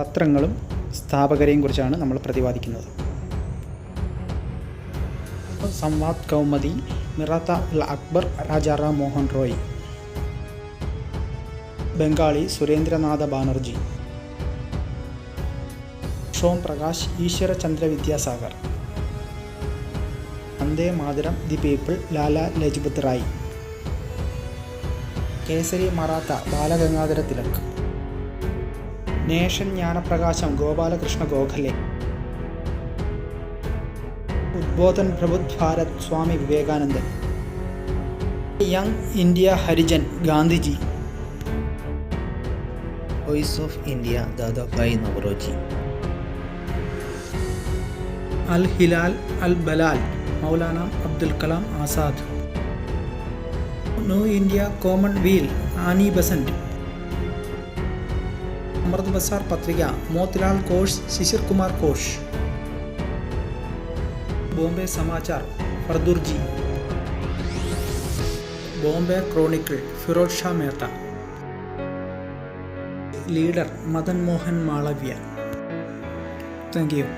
പത്രങ്ങളും സ്ഥാപകരെയും കുറിച്ചാണ് നമ്മൾ പ്രതിപാദിക്കുന്നത് Samvad Kaumudi Mirat al Akhbar Rajaram Mohan Roy Bengalee Surendranath Banerjee Som Prakash Ishwarchandra Vidyasagar Vande Mataram the people Lala Lajpat Rai Kesari Maratha Balagangadhara Tilak nation Jnanaprakasham Gopalakrishna Gokhale Udbodhan പ്രബുദ്ധ് Bharat Swami Vivekanandan young India Harijan Gandhiji voice of India Dadabhai Naoroji Al Hilal Al Balagh Maulana Abdul Kalam Azad new India commonweal Annie Besant Amrit Bazar Patrika Motilal Ghosh Shishir Kumar Ghosh Bombay Samachar Fardunji Bombay chronicle Firoz Shah Mehta leader Madan Mohan Malaviya thank U